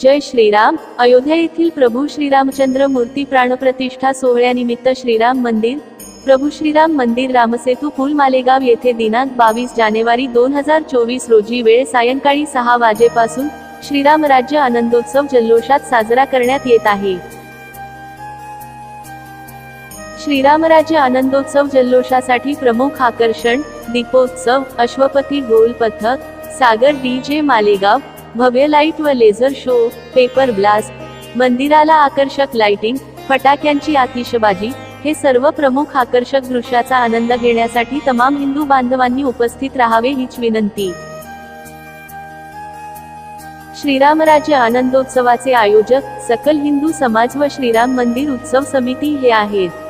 जय श्रीराम. अयोध्या येथील प्रभू श्रीरामचंद्र मूर्ती प्राणप्रतिष्ठा सोहळ्यानिमित्त श्रीराम मंदिर प्रभू श्रीराम मंदिर रामसेतू पूल मालेगाव येथे दिनांक बावीस जानेवारी दोन हजार चोवीस रोजी वेळ सायंकाळी सहा वाजेपासून श्रीराम राज्य आनंदोत्सव जल्लोषात साजरा करण्यात येत आहे. श्रीरामराज्य आनंदोत्सव जल्लोषासाठी प्रमुख आकर्षण दीपोत्सव अश्वपती गोल पथक सागर डी जे मालेगाव भव्य लाइट व लेझर शो पेपर ब्लास्ट मंदिराला आकर्षक लाइटिंग फटाक्यांची आतिषबाजी हे सर्व प्रमुख आकर्षक दृश्याचा आनंद घेण्यासाठी तमाम हिंदू बांधवांनी उपस्थित राहावे हीच विनंती. श्रीरामराज्य आनंदोत्सवाचे आयोजक सकल हिंदू समाज व श्रीराम मंदिर उत्सव समिती हे आहेत.